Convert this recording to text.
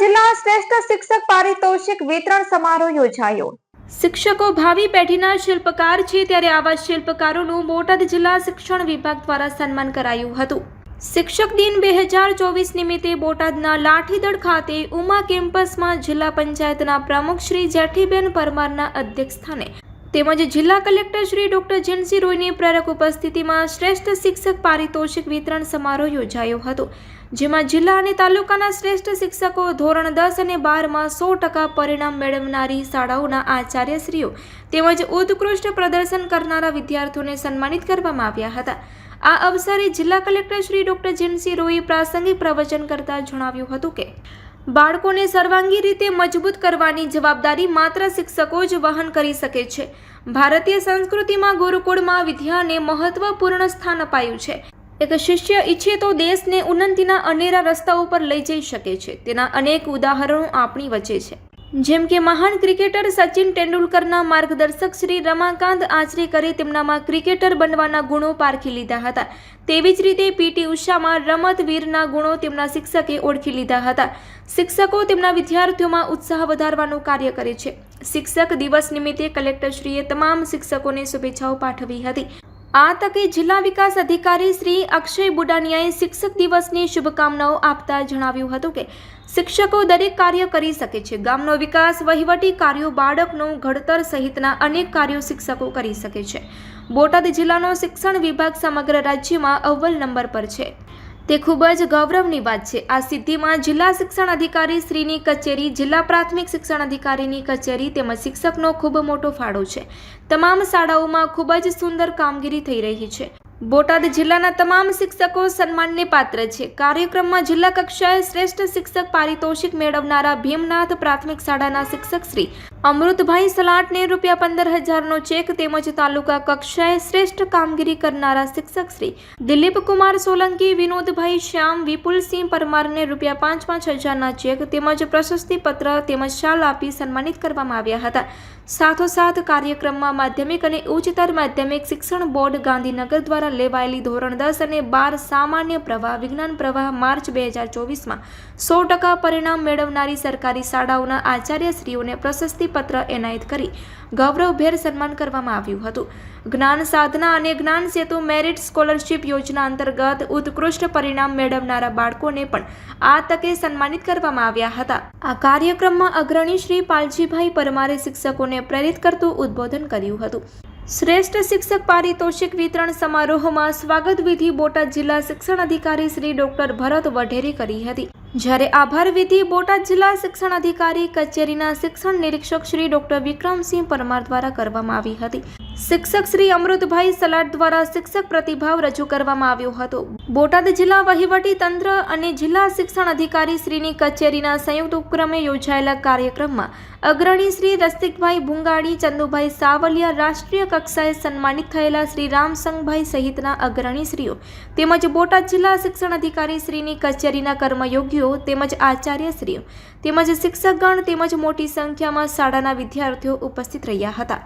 જિલ્લા શ્રેષ્ઠ શિક્ષક પારિતોષિક વિતરણ સમારોહ યોજાયો. શિક્ષકો ભાવિ પેઢીના શિલ્પકાર છે ત્યારે આવા શિલ્પકારોનું બોટાદ જિલ્લા શિક્ષણ વિભાગ દ્વારા સન્માન કરાયું હતું. શિક્ષક દિન બે હજાર ચોવીસ નિમિત્તે બોટાદના લાઠીદળ ખાતે ઉમા કેમ્પસમાં જિલ્લા પંચાયતના પ્રમુખ શ્રી જેઠીબેન પરમારના અધ્યક્ષસ્થાને તેમજ જિલ્લા કલેક્ટર શ્રી ડોક્ટર જયંતસિંહ રોયની પ્રેરક ઉપસ્થિતિમાં શ્રેષ્ઠ શિક્ષક પારિતોષિક વિતરણ સમારોહ યોજાયો હતો, જેમાં જિલ્લા અને તાલુકાના શ્રેષ્ઠ શિક્ષકો ધોરણ દસ અને બારમાં સો ટકા પરિણામ મેળવનારી શાળાઓના આચાર્યશ્રીઓ તેમજ ઉત્કૃષ્ટ પ્રદર્શન કરનારા વિદ્યાર્થીઓને સન્માનિત કરવામાં આવ્યા હતા. આ અવસરે જિલ્લા કલેક્ટર શ્રી ડોક્ટર જેનસી રોયે પ્રાસંગિક પ્રવચન કરતા જણાવ્યું હતું કે બાળકોને સર્વાંગી રીતે મજબૂત કરવાની જવાબદારી માત્ર શિક્ષકો જ વહન કરી શકે છે. ભારતીય સંસ્કૃતિમાં ગુરુકુળમાં વિદ્યાને મહત્વપૂર્ણ સ્થાન અપાયું છે. એક શિષ્ય ઈચ્છે તો દેશને ઉન્નતિના અનેરા રસ્તાઓ પર લઈ જઈ શકે છે. તેના અનેક ઉદાહરણો આપણી વચ્ચે છે. જેમ કે મહાન ક્રિકેટર સચિન તેંડુલકરના માર્ગદર્શક શ્રી રમાકાંત આચરેકરે તેમનામાં ક્રિકેટર બનવાના ગુણો પારખી લીધા હતા. તેવી જ રીતે પીટી ઉષામાં રમતવીરના ગુણો તેમના શિક્ષકે ઓળખી લીધા હતા. શિક્ષકો તેમના વિદ્યાર્થીઓમાં ઉત્સાહ વધારવાનું કાર્ય કરે છે. શિક્ષક દિવસ નિમિત્તે કલેક્ટરશ્રીએ તમામ શિક્ષકોને શુભેચ્છાઓ પાઠવી હતી. આ તકે જિલ્લા વિકાસ અધિકારી શ્રી અક્ષય બુડાનિયાએ શિક્ષક દિવસની શુભકામનાઓ આપતા જણાવ્યું હતું કે શિક્ષકો દરેક કાર્ય કરી શકે છે. ગામનો વિકાસ, વહીવટી કાર્યો, બાળકનું ઘડતર સહિતના અનેક કાર્યો શિક્ષકો કરી શકે છે. બોટાદ જિલ્લાનો શિક્ષણ વિભાગ સમગ્ર રાજ્યમાં અવ્વલ નંબર પર છે. તે ખૂબ જ ગૌરવની વાત છે. આ સિદ્ધિમાં જિલ્લા શિક્ષણ અધિકારી શ્રીની કચેરી, જિલ્લા પ્રાથમિક શિક્ષણ અધિકારીની કચેરી તેમજ શિક્ષકનો ખૂબ મોટો ફાળો છે. તમામ શાળાઓમાં ખૂબ જ સુંદર કામગીરી થઈ રહી છે. બોટાદ જિલ્લાના તમામ શિક્ષકો સન્માનને પાત્ર છે. કાર્યક્રમમાં જિલ્લા કક્ષાએ શ્રેષ્ઠ શિક્ષક પારિતોષિક મેળવનારા ભીમનાથ પ્રાથમિક શાળાના શિક્ષક શ્રી અમૃતભાઈ સલાટને રૂપિયા પંદર હજારનો ચેક તેમજ તાલુકા કક્ષાએ શ્રેષ્ઠ કામગીરી કરનારા શિક્ષક શ્રી દિલીપ કુમાર સોલંકી, વિનોદભાઈ શ્યામ, વિપુલસિંહ પરમારને રૂપિયા પાંચ પાંચ હજારના ચેક તેમજ પ્રશસ્તિપત્ર તેમજ શાલ આપી સન્માનિત કરવામાં આવ્યા હતા. સાથોસાથ કાર્યક્રમમાં માધ્યમિક અને ઉચ્ચતર માધ્યમિક શિક્ષણ બોર્ડ ગાંધીનગર દ્વારા લેવાયેલી ધોરણ દસ અને બાર સામાન્ય પ્રવાહ, વિજ્ઞાન પ્રવાહ માર્ચ બે હજાર ચોવીસમાં સો ટકા પરિણામ મેળવનારી સરકારી શાળાઓના આચાર્યશ્રીઓને પ્રશસ્તિ પત્ર એનાયત કરી ગૌરવભેર સન્માન કરવામાં આવ્યું હતું. જ્ઞાન સાધના અને જ્ઞાન સેતુ મેરિટ સ્કોલરશિપ યોજના અંતર્ગત ઉત્કૃષ્ટ પરિણામ મેળવનારા બાળકોને પણ આ તકે સન્માનિત કરવામાં આવ્યા હતા. આ કાર્યક્રમમાં અગ્રણી શ્રી પાલજીભાઈ પરમારે શિક્ષકોને પ્રેરિત કરતું ઉદ્બોધન કર્યું હતું. શ્રેષ્ઠ શિક્ષક પારિતોષિક વિતરણ સમારોહમાં સ્વાગત વિધિ બોટાદ જિલ્લા શિક્ષણ અધિકારી શ્રી ડોક્ટર ભરત વઢેરી કરી હતી. જ્યારે આભાર વિધિ બોટાદ જિલ્લા શિક્ષણ અધિકારી કચેરીના શિક્ષણ નિરીક્ષક શ્રી ડોક્ટર વિક્રમસિંહ પરમાર દ્વારા કરવામાં આવી હતી. શિક્ષક શ્રી અમૃતભાઈ સલાટ દ્વારા શિક્ષક પ્રતિભાવ રજૂ કરવામાં આવ્યો હતો. બોટાદ જિલ્લા વહીવટી તંત્ર અને જિલ્લા શિક્ષણ અધિકારી શ્રીની કચેરીના સંયુક્ત ઉપક્રમે યોજાયેલા કાર્યક્રમમાં અગ્રણી શ્રી રસ્તિકભાઈ ભૂંગાડી ચંદુભાઈ સાવલિયા, રાષ્ટ્રીય કક્ષાએ સન્માનિત થયેલા શ્રી રામસંગભાઈ સહિતના અગ્રણીશ્રીઓ તેમજ બોટાદ જિલ્લા શિક્ષણ અધિકારી શ્રીની કચેરીના કર્મયોગીઓ તેમજ આચાર્યશ્રીઓ તેમજ શિક્ષકગણ તેમજ મોટી સંખ્યામાં શાળાના વિદ્યાર્થીઓ ઉપસ્થિત રહ્યા હતા.